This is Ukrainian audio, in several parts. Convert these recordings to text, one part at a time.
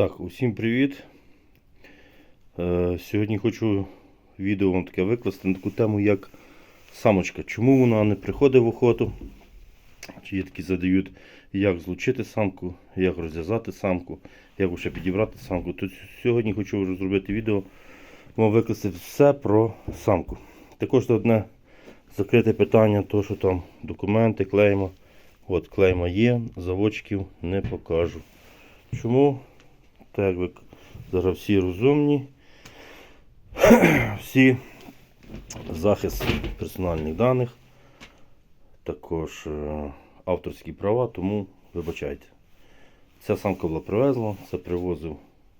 Так, усім привіт. Е, сьогодні хочу відео вам таке викласти на таку тему, як самочка. Чому вона не приходить в охоту? Такі задають, як злучити самку, як розв'язати самку, як ще підібрати самку. То сьогодні хочу зробити відео, вам викласти все про самку. Також одне закрите питання, то що там документи, клейма. От клейма є, заводчиків не покажу. Чому? Так як зараз всі розумні, всі захист персональних даних, також е, авторські права, тому вибачайте. Ця самка була привезла, це привозив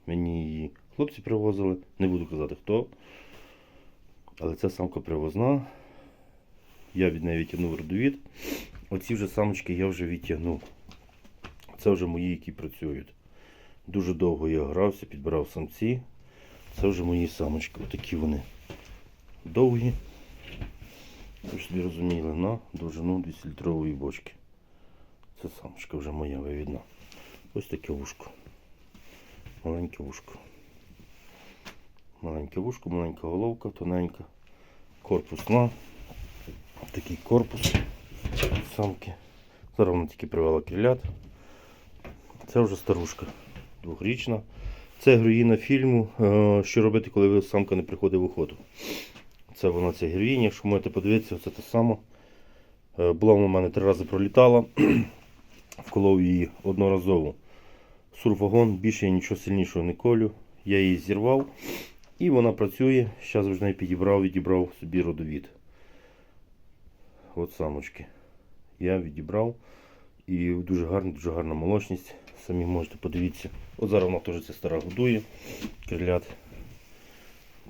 мені її. Хлопці привозили, не буду казати хто. Але ця самка привозна. Я від неї відтягнув родовід. Оці вже самочки я вже відтягнув. Це вже мої, які працюють. Дуже довго я грався, підбирав самці. Це вже мої самочки. Отакі вони довгі. Ви собі розуміли, на довжину 200-літрової бочки. Це самочка вже моя вивідна. Ось таке вушко. Маленьке вушко. Маленьке вушко, маленька головка, тоненька. Корпусна. Такий корпус самки. Зараз вона тільки привела крилят. Це вже старушка двохрічна. Це героїна фільму е, Що робити, коли самка не приходить в охоту. Це вона ця героїня, якщо можете подивитися, це те саме. Е, Була в мене три рази пролітала. Вколов її одноразово. Сурфагон, більше я нічого сильнішого не колю. Я її зірвав. І вона працює. Зараз вже неї підібрав, відібрав собі родовід. От самочки. Я відібрав. І дуже гарна, дуже гарна молочність. Самі можете подивитися. От зараз вона теж ця стара годує. Крилят.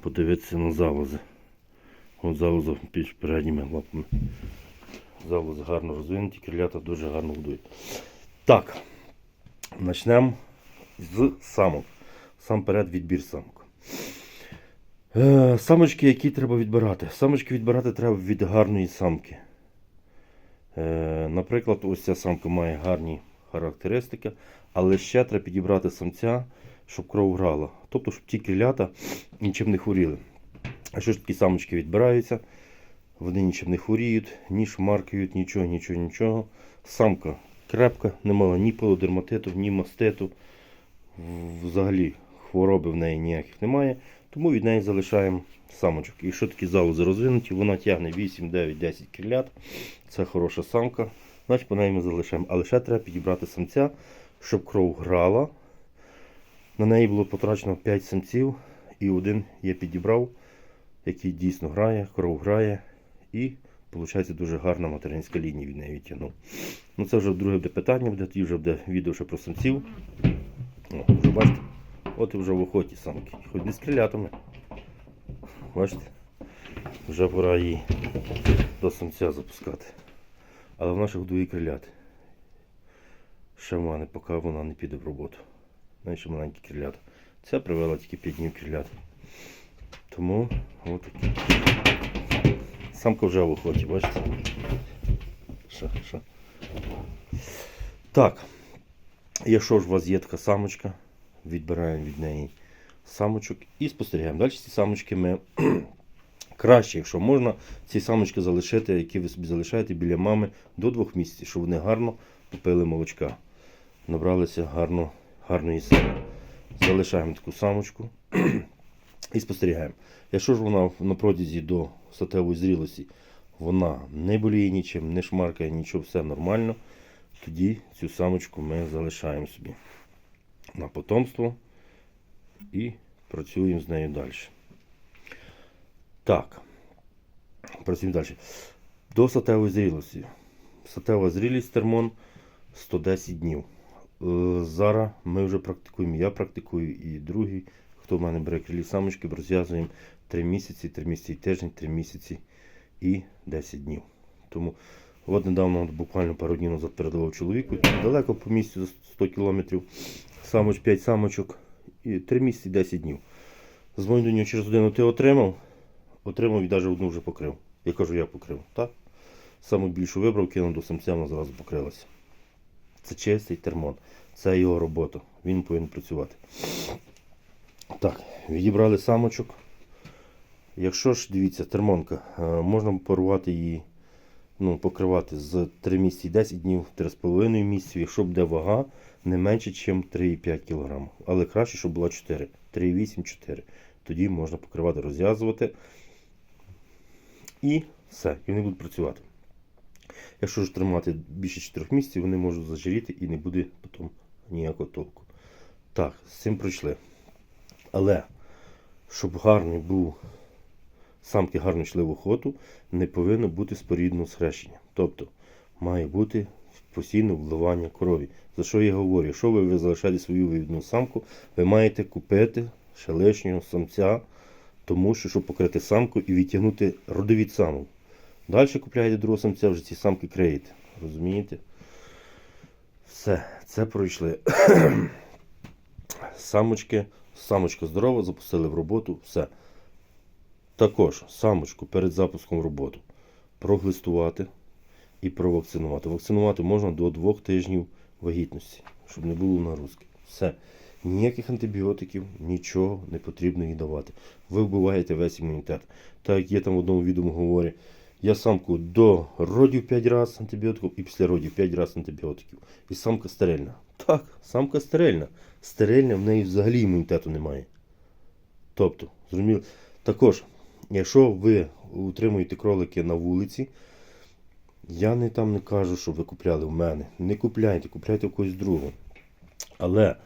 Подивитися на залози. От залози під передніми лапами. Залози гарно розвинуті, крилята дуже гарно годують. Так, почнемо з самок. Сам перед відбір самок. Е, самочки, які треба відбирати. Самочки відбирати треба від гарної самки. Е, Наприклад, ось ця самка має гарні характеристики, але ще треба підібрати самця, щоб кров грала. Тобто, щоб ті крилята нічим не хворіли. А що ж такі самочки відбираються? Вони нічим не хворіють, ні шмаркають, нічого, нічого, нічого. Самка крепка, не мала ні полодерматиту, ні маститу. Взагалі хвороби в неї ніяких немає. Тому від неї залишаємо самочок. Якщо такі залози розвинуті, вона тягне 8, 9, 10 крилят. Це хороша самка. Значить по неї ми залишаємо. Але ще треба підібрати самця, щоб кров грала. На неї було потрачено 5 самців. І один я підібрав, який дійсно грає, кров грає. І виходить дуже гарна материнська лінія від неї відтягнув. Ну це вже друге буде питання, буде, тоді вже буде відео ще про самців. О, вже бачите, от і вже в охоті самки. Хоч не з крилятами. Бачите? Вже пора її до самця запускати. Але вона ще годує крилят. В поки вона не піде в роботу. Знаєш, маленькі крилята. Ця привела тільки 5 днів крилят. Тому от. Самка вже в охоті, бачите? Що, що. Так. Якщо ж у вас є така самочка, відбираємо від неї самочок і спостерігаємо. Далі ці самочки ми краще, якщо можна, ці самочки залишити, які ви собі залишаєте біля мами до двох місяців, щоб вони гарно попили молочка. Набралися гарно, гарної сили. Залишаємо таку самочку і спостерігаємо. Якщо ж вона на протязі до статевої зрілості вона не боліє нічим, не шмаркає нічого, все нормально, тоді цю самочку ми залишаємо собі на потомство і працюємо з нею далі. Так, працюємо далі. До статевої зрілості. Статева зрілість термон 110 днів. Е, Зараз ми вже практикуємо. Я практикую і другий, хто в мене бере крилі самочки, розв'язуємо 3 місяці, 3 місяці тиждень, 3 місяці і 10 днів. Тому от недавно, буквально пару днів назад передавав чоловіку, далеко по місцю за 100 кілометрів, самоч 5 самочок і 3 місяці 10 днів. Дзвоню до нього через годину, ти отримав? Отримав і навіть одну вже покрив. Я кажу, я покрив. Так? Саму більшу вибрав, кинув до самця, вона зразу покрилася. Це чистий термон. Це його робота. Він повинен працювати. Так, відібрали самочок. Якщо ж, дивіться, термонка, е, можна парувати її, ну, покривати з 3 місяці 10 днів, 3,5 місяці, якщо буде вага не менше, ніж 3,5 кг. Але краще, щоб була 4. 3,8-4. Тоді можна покривати, розв'язувати. І все, і вони будуть працювати. Якщо ж тримати більше 4 місяців, вони можуть зажиріти і не буде потім ніякого толку. Так, з цим пройшли. Але, щоб гарний був самки гарно йшли в охоту, не повинно бути спорідного схрещення. Тобто має бути постійне вливання крові. За що я говорю? Якщо ви, залишаєте свою вивідну самку, ви маєте купити ще лишнього самця, тому що щоб покрити самку і відтягнути родовід самок. Далі купляєте другого самця, вже ці самки криєте. Розумієте? Все, це пройшли. Самочки, самочка здорова, запустили в роботу, все. Також самочку перед запуском в роботу проглистувати і провакцинувати. Вакцинувати можна до 2 тижнів вагітності, щоб не було нагрузки. Все. Ніяких антибіотиків, нічого не потрібно їй давати. Ви вбиваєте весь імунітет. Так як є там в одному відео говорить, я самку до родів 5 разів антибіотиків і після родів 5 разів антибіотиків. І самка стерильна. Так, самка стерильна. Стерильна, в неї взагалі імунітету немає. Тобто, зрозуміло. Також, якщо ви утримуєте кролики на вулиці, я не там не кажу, що ви купляли в мене. Не купляйте, купляйте в когось другого. Але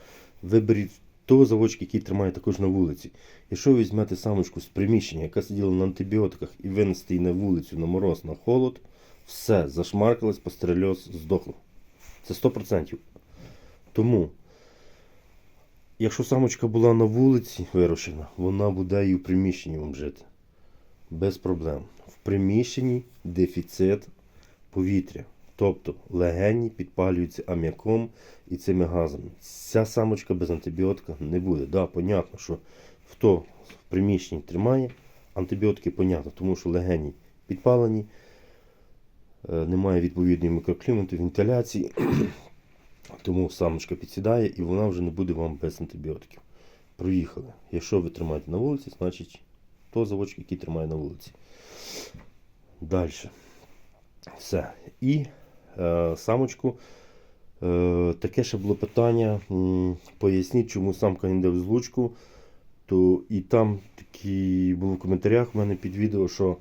виберіть того заводчика, який тримає також на вулиці. Якщо ви візьмете самочку з приміщення, яка сиділа на антибіотиках, і винести її на вулицю, на мороз, на холод, все, зашмаркалось, постерельоз, здохло. Це 100%. Тому, якщо самочка була на вулиці вирощена, вона буде і в приміщенні вам жити. Без проблем. В приміщенні дефіцит повітря. Тобто легені підпалюються аміаком і цими газами. Ця самочка без антибіотика не буде. Да, понятно, що хто в приміщенні тримає, антибіотики понятно, тому що легені підпалені, е, немає відповідної мікроклімату, вентиляції. Тому самочка підсідає і вона вже не буде вам без антибіотиків. Проїхали. Якщо ви тримаєте на вулиці, значить то заводчик, який тримає на вулиці. Далі. Все. І самочку. Е, таке ще було питання. Поясніть, чому самка йде в злучку. То і там такі було в коментарях в мене під відео, що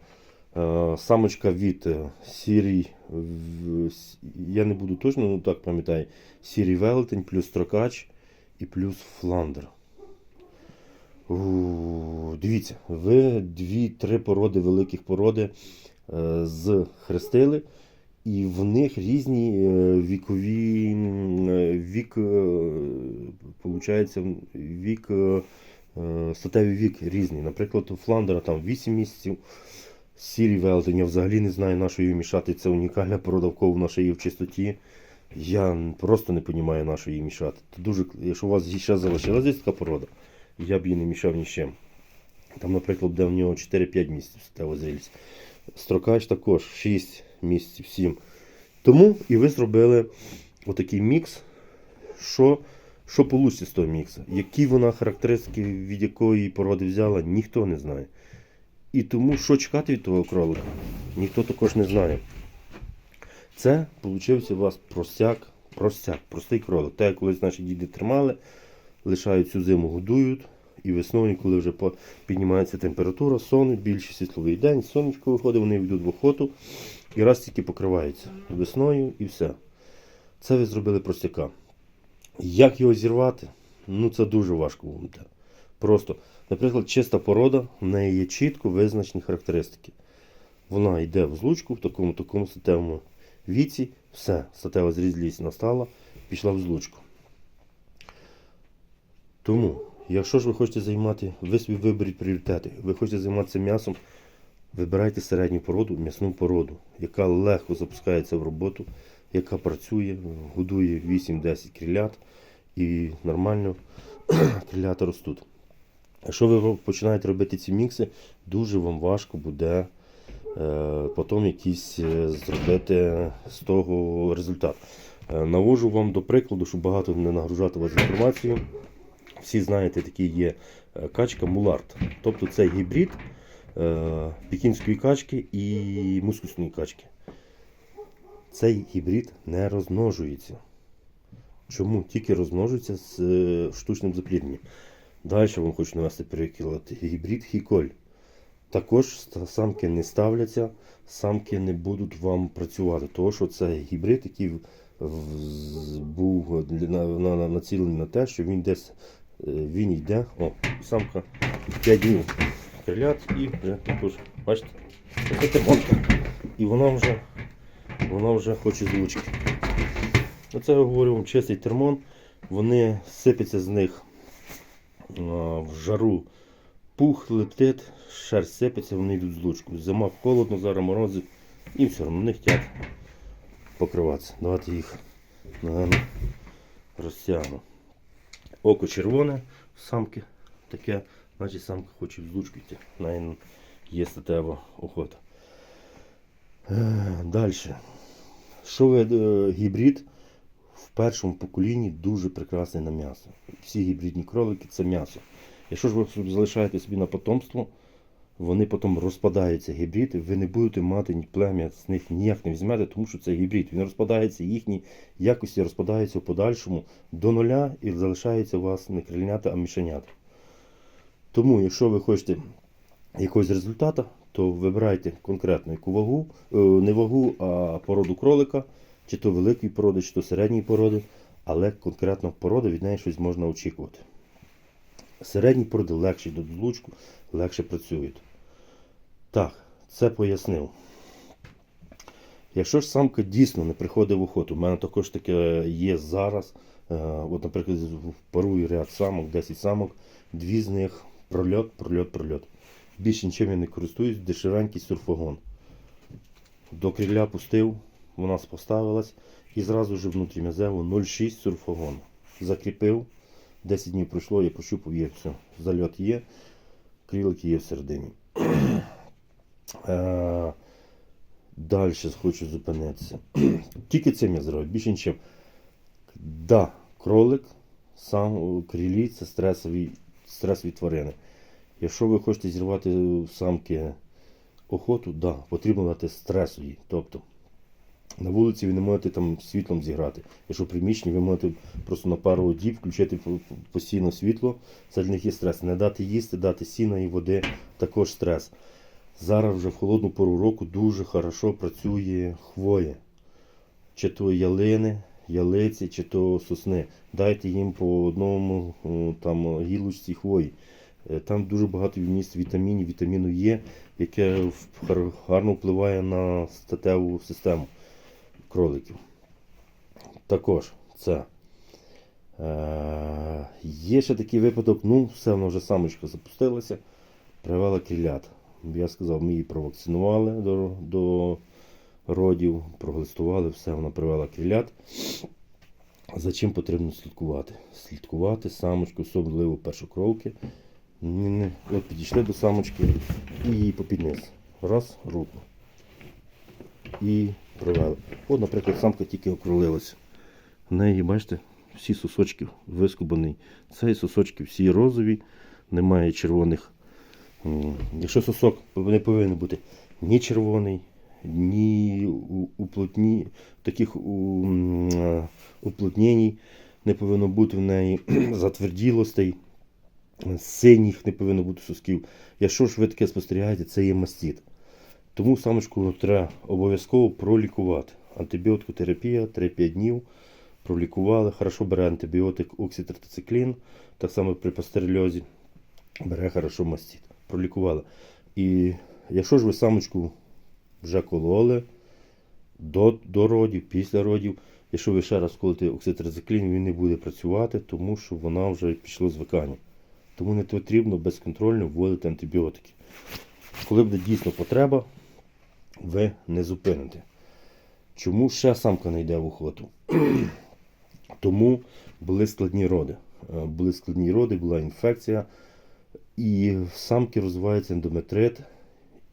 е, самочка від е, сірій, я не буду точно, ну так пам'ятаю, сірій велетень, плюс строкач і плюс фландер. Дивіться, ви дві-три породи, великих породи е, зхрестили, і в них різні е, вікові е, вік, е, получається, вік, статевий вік різний. Наприклад, у Фландера там 8 місяців. Сірі велетень, я взагалі не знаю, на що її мішати. Це унікальна порода, в вона ще в чистоті. Я просто не розумію, на що її мішати. Це дуже, якщо у вас ще залишилась десь така порода, я б її не мішав ні з чим. Там, наприклад, буде в нього 4-5 місяців статева зрілість. Строкач також 6 місяців, 7. Тому і ви зробили отакий мікс. Що, що вийде з того міксу? Які вона характеристики, від якої породи взяла, ніхто не знає. І тому, що чекати від того кролика, ніхто також не знає. Це вийшов у вас простяк, простяк, простий кролик. Так, як колись наші діди тримали, лишають цю зиму, годують. І весною, коли вже піднімається температура, сон, більший світловий день, сонечко виходить, вони йдуть в охоту і раз тільки покриваються весною і все. Це ви зробили простяка. Як його зірвати? Ну це дуже важко буде. Просто, наприклад, чиста порода, в неї є чітко визначені характеристики. Вона йде в злучку в такому такому статевому віці, все, статева зрізлість настала, пішла в злучку. Тому, якщо ж ви хочете займати, ви собі виберіть пріоритети. Ви хочете займатися м'ясом, вибирайте середню породу, м'ясну породу, яка легко запускається в роботу, яка працює, годує 8-10 крилят і нормально крилята ростуть. Якщо ви починаєте робити ці мікси, дуже вам важко буде е, потім якийсь е, зробити з того результат. Е, Навожу вам до прикладу, щоб багато не нагружати вас інформацією. Всі знаєте, такий є е, качка мулард. Тобто це гібрид е, пекінської качки і мускусної качки. Цей гібрид не розмножується. Чому? Тільки розмножується з е, штучним заплідненням. Далі вам хочу навести приклад. Гібрид хіколь. Також самки не ставляться, самки не будуть вам працювати. Тому що це гібрид, який був на, на, на, націлений на те, що він десь е, він йде. О, самка 5 днів крилят і вже також, бачите, це тимонка. І вона вже, вона вже хоче злучки. Оце я говорю вам чистий термон. Вони сипяться з них в жару пух, лептит, шерсть сипеться, вони йдуть з лучку. Зима холодно, зараз морози, і все одно не хочуть покриватися. Давайте їх наверно, розтягну. Око червоне, самки таке, значить самка хоче в. В є статева охота. Далі. Що е, гібрид в першому поколінні дуже прекрасний на м'ясо. Всі гібридні кролики це м'ясо. Якщо ж ви залишаєте собі на потомство, вони потім розпадаються гібрид, і ви не будете мати плем'я з них ніяк не візьмете, тому що це гібрид. Він розпадається, їхні якості розпадаються в подальшому до нуля і залишається у вас не крильнята, а мішенята. Тому, якщо ви хочете якогось результату, то вибирайте конкретно яку вагу, е, не вагу, а породу кролика, чи то великої породи, чи то середньої породи, але конкретно порода від неї щось можна очікувати. Середні породи йдуть в злучку, легше працюють. Так, це пояснив. Якщо ж самка дійсно не приходить в охоту, у мене також таке є зараз. Е, От, наприклад, парую ряд самок, 10 самок, дві з них прольот, прольот, прольот. Більше нічим я не користуюсь, дешевенький сурфогон. До крилля пустив, вона поставилась і зразу ж внутрім'язево 0,6 сурфогон. Закріпив, 10 днів пройшло, я пощупав, є все. Зальот є, крилики є всередині. Е, Далі хочу зупинитися. Тільки цим я зробив, більше нічим. Да, кролик, сам у крилі це стресові, стресові тварини. Якщо ви хочете зірвати у самки охоту, да, потрібно дати стресу їй. Тобто на вулиці ви не можете там світлом зіграти. Якщо в приміщенні, ви можете просто на пару діб включити по- по- постійно світло. Це для них є стрес. Не дати їсти, дати сіна і води також стрес. Зараз вже в холодну пору року дуже хорошо працює хвоя. Чи то ялини, ялиці, чи то сосни. Дайте їм по одному там гілочці хвої. Е, Там дуже багато вміст вітамінів, вітаміну Е, яке гарно впливає на статеву систему кроликів. Також це. Е, є ще такий випадок, ну, все, вона вже самочка запустилася, привела крилят. Я сказав, ми її провакцинували до, до родів, проглистували, все, вона привела крилят. За чим потрібно слідкувати? Слідкувати самочку, особливо першокровки. От підійшли до самочки і її попід. Раз, руку. І привели. От, наприклад, самка тільки окролилася. В неї, бачите, всі сосочки вискубані. Цей сосочки всі розові, немає червоних. Якщо сосок не повинен бути ні червоний, ні уплотні, таких е, уплотнень не повинно бути в неї затверділостей, синіх не повинно бути сосків. Якщо ж ви таке спостерігаєте, це є мастит. Тому самочку треба обов'язково пролікувати. Антибіотикотерапія 3-5 днів. Пролікували. Хорошо бере антибіотик окситрициклін, так само при пастерельозі. Бере хорошо мастит. Пролікували. І якщо ж ви самочку вже кололи до, до родів, після родів, якщо ви ще раз колите окситрициклін, він не буде працювати, тому що вона вже пішло звикання. Тому не потрібно безконтрольно вводити антибіотики. Коли буде дійсно потреба, ви не зупините. Чому ще самка не йде в охоту? Тому були складні роди. Е, Були складні роди, була інфекція, і в самки розвивається ендометрит,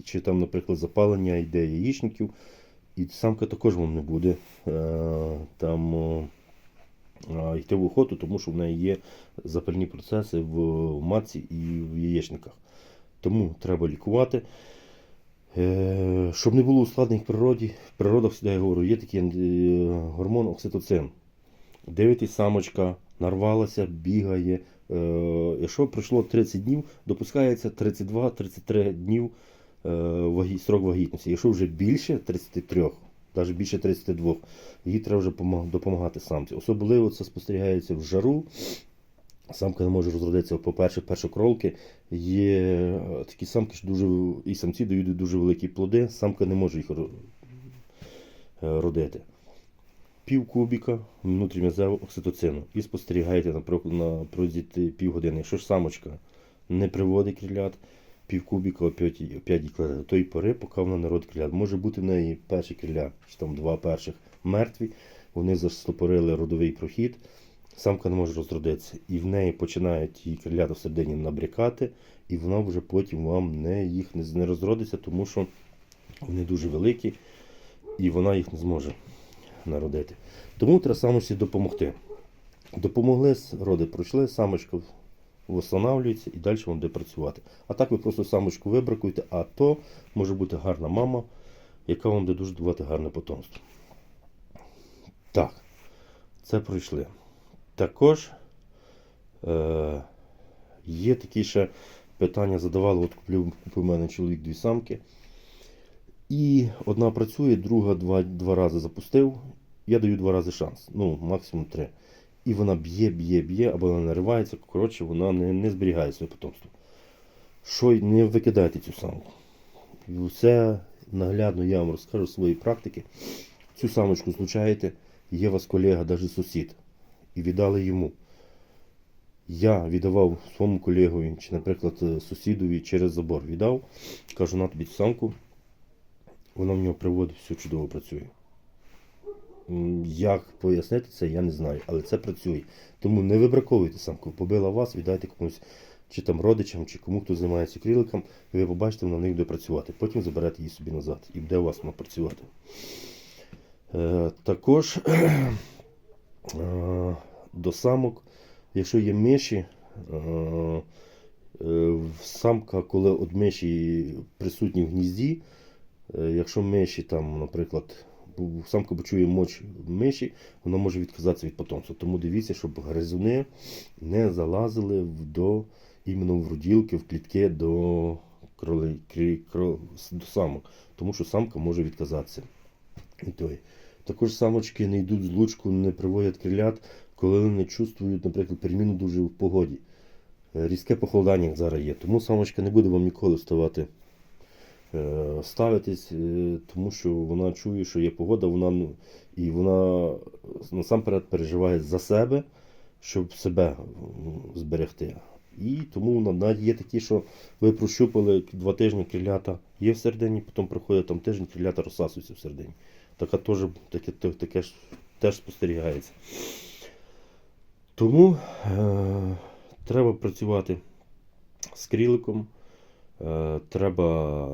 чи там, наприклад, запалення йде яєчників, І самка також вам не буде е, там йти в охоту, тому що в неї є запальні процеси в матці і в яєчниках. Тому треба лікувати. Е, Щоб не було ускладнень в природі, в природах я говорю, є такий е, гормон окситоцин. Дивитесь, самочка нарвалася, бігає. Якщо пройшло 30 днів, допускається 32-33 днів срок вагітності. Якщо вже більше 33, навіть більше 32, їй треба вже допомагати самці. Особливо це спостерігається в жару. Самка не може розродитися, по-перше, першокролки. Є е, такі самки, що дуже і самці дають дуже великі плоди, самка не може їх е, родити. Пів кубіка внутрім'язевого окситоцину і спостерігаєте наприклад, на протязі півгодини. Якщо ж самочка не приводить крилят, пів кубіка опять, опять до тої пори, поки вона не родить крилят. Може бути в неї перші криля, чи там два перших мертві, вони застопорили родовий прохід, самка не може розродитися. І в неї починають ті крилята всередині набрякати, і вона вже потім вам не, їх не розродиться, тому що вони дуже великі, і вона їх не зможе народити. Тому треба самочці допомогти. Допомогли, роди пройшли, самочка встановлюється і далі вам буде працювати. А так ви просто самочку вибракуєте, а то може бути гарна мама, яка вам буде дуже давати гарне потомство. Так, це пройшли. Також е, є такі ще питання задавали, от купив, у мене чоловік дві самки. І одна працює, друга два, два рази запустив. Я даю два рази шанс, ну, максимум три. І вона б'є, б'є, б'є, або вона наривається, коротше, вона не, не зберігає своє потомство. Що не викидайте цю самку. Все наглядно я вам розкажу з своєї практики. Цю самочку злучаєте, є у вас колега, навіть сусід, і віддали йому. Я віддавав своєму колегові, чи, наприклад, сусідові через забор віддав, кажу, на тобі цю самку, вона в нього приводить, все чудово працює. Як пояснити це, я не знаю, але це працює. Тому не вибраковуйте самку. Побила вас, віддайте комусь, чи там родичам, чи кому хто займається кріликом, і ви побачите, в них буде працювати. Потім заберете її собі назад і буде у вас вона працювати. Е, також е, до самок, якщо є миші, е, е, самка, коли от миші присутні в гнізді, Е, Якщо миші там, наприклад, самка почує моч миші, вона може відказатися від потомства. Тому дивіться, щоб гризуни не залазили до іменно в роділки, в клітки до кроли, крі- кро- до самок. Тому що самка може відказатися. від тої. Також самочки не йдуть з лучку, не приводять крилят, коли вони чувствують, наприклад, переміну дуже в погоді. Е, Різке похолодання зараз є. Тому самочка не буде вам ніколи вставати ставитись, е, тому що вона чує, що є погода, вона ну, і вона насамперед переживає за себе, щоб себе зберегти. І тому навіть є такі, що ви прощупали два тижні крилята є всередині, потім проходить там тиждень, крилята розсасуються всередині. Така теж таке, таке ж теж спостерігається. Тому е, треба працювати з кріликом. Е, треба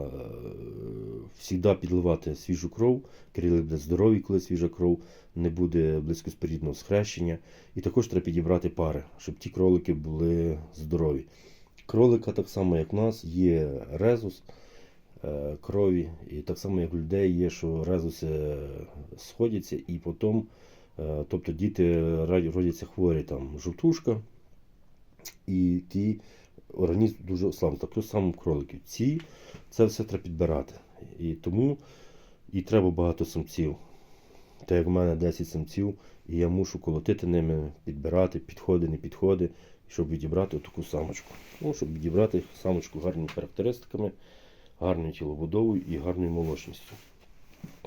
завжди підливати свіжу кров. Крилик буде здоровий, коли свіжа кров, не буде близькоспорідного схрещення. І також треба підібрати пари, щоб ті кролики були здорові. Кролика, так само, як в нас, є резус е, крові, і так само, як у людей є, що резуси сходяться, і потім, е, тобто діти родяться хворі, там жовтушка, і ті організм дуже ослаблений. Так само кроликів. Ці це все треба підбирати. І тому і треба багато самців. Так як в мене 10 самців, і я мушу колотити ними, підбирати, підходи, не підходи, щоб відібрати таку самочку. Ну, щоб відібрати самочку гарними характеристиками, гарною тілобудовою і гарною молочністю.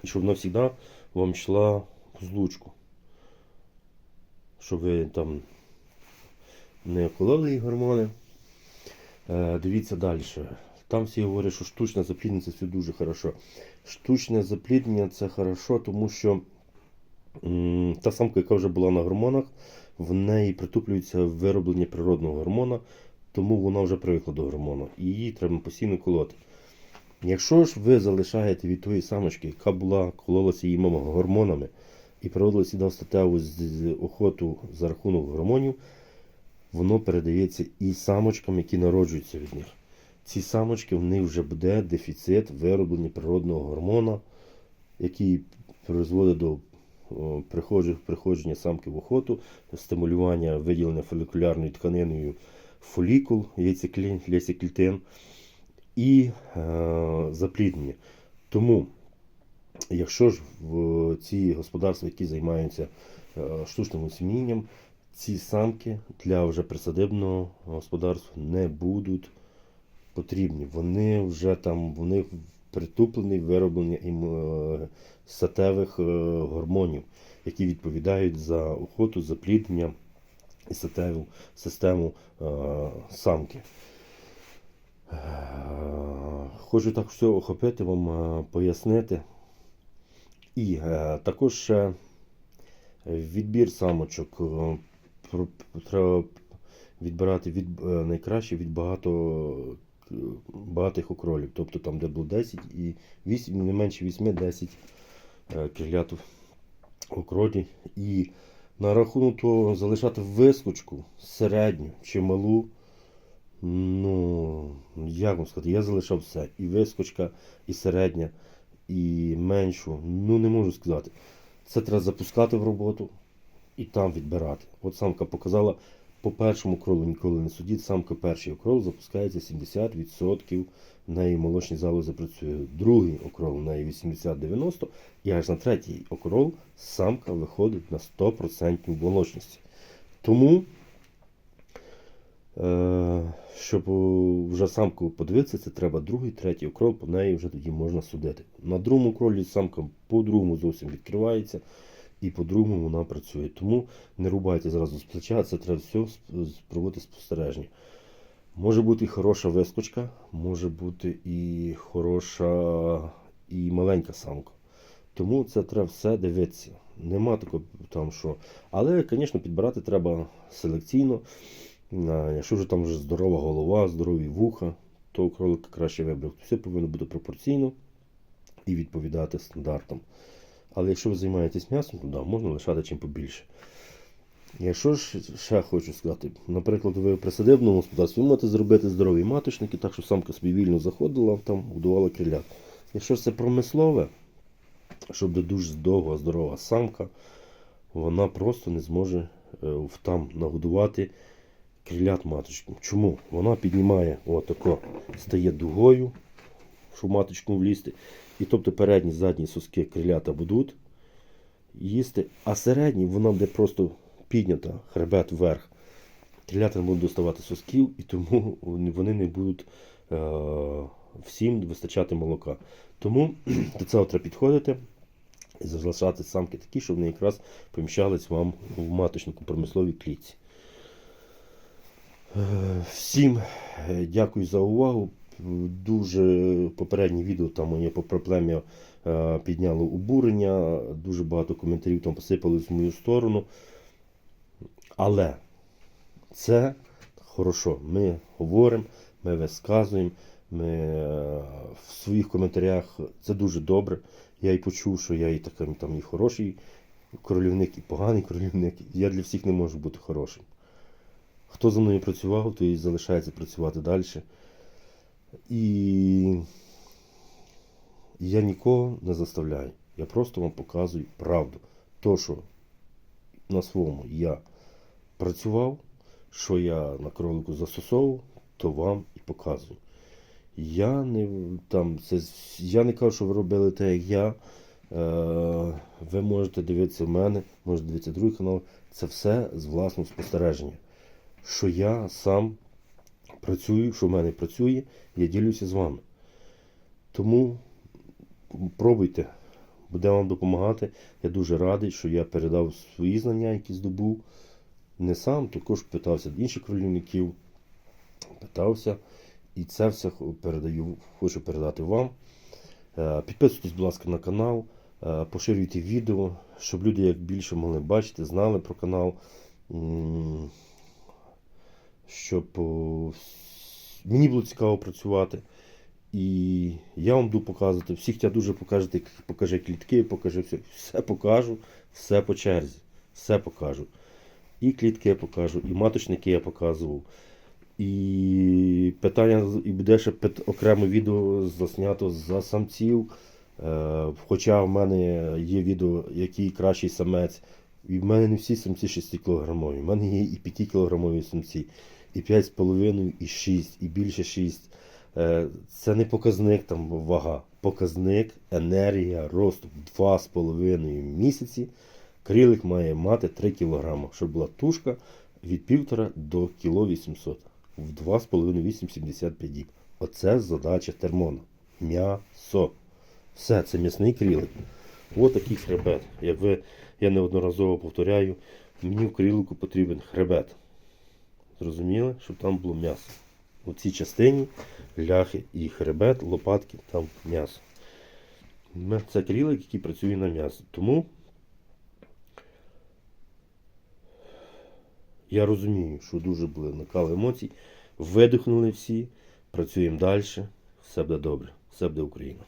І щоб вона вам йшла злучку. Щоб ви там не окололи її гормони. Е, дивіться далі. Там всі говорять, що штучне запліднення це все дуже хорошо. Штучне запліднення це хорошо, тому що та самка, яка вже була на гормонах, в неї притуплюється вироблення природного гормона, тому вона вже привикла до гормону. І її треба постійно колоти. Якщо ж ви залишаєте від тої самочки, яка була, кололася її мама гормонами і проводила сюди статеву охоту за рахунок гормонів, воно передається і самочкам, які народжуються від них. Ці самочки, в них вже буде дефіцит вироблення природного гормона, який призводить до приходження самки в охоту, стимулювання виділення фолікулярною тканиною фолікул, яйцеклітин і е, запліднення. Тому, якщо ж в ці господарства, які займаються е, штучним осінням, ці самки для вже присадибного господарства не будуть потрібні. Вони вже там, в них притуплені вироблення ім, е, статевих е, гормонів, які відповідають за охоту, запліднення і статеву систему е, самки. Хочу так все охопити вам, пояснити. І також відбір самочок треба відбирати від е, найкраще від багато е, багатих окролів. Тобто там, де було 10 і 8, не менше 8-10 е, крилят в. І на рахунок того залишати вискочку середню чи малу. Ну, як вам сказати, я залишав все. І вискочка, і середня, і меншу. Ну, не можу сказати. Це треба запускати в роботу і там відбирати. От самка показала, по першому кролу ніколи не судіть. Самка перший окрол запускається 70%, в неї молочні залози працює. Другий окрол в неї 80-90%, і аж на третій окрол самка виходить на 100% молочності. Тому, е, щоб вже самку подивитися, це треба другий, третій окрол, по неї вже тоді можна судити. На другому кролі самка по-другому зовсім відкривається і по-другому вона працює. Тому не рубайте зразу з плеча, це треба все проводити спостереження. Може бути і хороша вискочка, може бути і хороша і маленька самка. Тому це треба все дивитися. Нема такого там що. Але, звісно, підбирати треба селекційно. Якщо вже там вже здорова голова, здорові вуха, то кролика краще вибрати. Все повинно бути пропорційно і відповідати стандартам. Але якщо ви займаєтесь м'ясом, то да, можна лишати чим побільше. Якщо ж ще хочу сказати, наприклад, ви при господарстві ви можете зробити здорові маточники, так що самка собі вільно заходила, там годувала крилят. Якщо це промислове, щоб буде дуже довга, здорова самка, вона просто не зможе е, там нагодувати крилят маточку. Чому? Вона піднімає отако, стає дугою, щоб маточку влізти. І тобто передні, задні соски крилята будуть їсти, а середні вона буде просто піднята, хребет вверх. Крилята не будуть доставати сосків, і тому вони не будуть е, всім вистачати молока. Тому до цього треба підходити і залишати самки такі, щоб вони якраз поміщались вам в маточнику промисловій клітці. Е, Всім е, дякую за увагу. Дуже попереднє відео там моє по проблемі е, підняло обурення. Дуже багато коментарів там посипались в мою сторону. Але це хорошо. Ми говоримо, ми висказуємо. Ми е, в своїх коментарях це дуже добре. Я і почув, що я і такий там і хороший королівник, і поганий королівник. Я для всіх не можу бути хорошим. Хто за мною працював, той і залишається працювати далі. І я нікого не заставляю. Я просто вам показую правду. То, що на своєму я працював, що я на кролику застосовував, то вам і показую. Я не там, це, я не кажу, що ви робили те, як я. Е, ви можете дивитися в мене, можете дивитися другий канал. Це все з власного спостереження. Що я сам працюю, що в мене працює, я ділюся з вами. Тому пробуйте, буде вам допомагати. Я дуже радий, що я передав свої знання, які здобув. Не сам, також питався інших кролівників, питався. І це все передаю, хочу передати вам. Е, Підписуйтесь, будь ласка, на канал, е, поширюйте відео, щоб люди як більше могли бачити, знали про канал. Щоб о, мені було цікаво працювати. І я вам буду показувати, всіх я дуже покажете, покажи клітки, покажи все. Все покажу, все по черзі. Все покажу. І клітки покажу, і маточники я показував. І питання, і буде ще окреме відео заснято за самців. Е, хоча в мене є відео, який кращий самець. І в мене не всі самці 6 кілограмові. В мене є і 5 кілограмові самці, і 5,5, і 6, і більше 6. Е, Це не показник там вага. Показник енергія росту в 2,5 місяці. Крилик має мати 3 кг, щоб була тушка від 1,5 до кг в 2,5 875 діб. Оце задача термона. М'ясо. Все, це м'ясний крилик. Ось такий хребет. Як ви, я неодноразово повторяю, мені в крилику потрібен хребет. Зрозуміли, щоб там було м'ясо. У цій частині ляхи і хребет, лопатки, там м'ясо. Це крилик, який працює на м'ясо. Тому я розумію, що дуже були накали емоцій. Видихнули всі, працюємо далі. Все буде добре. Все буде Україна.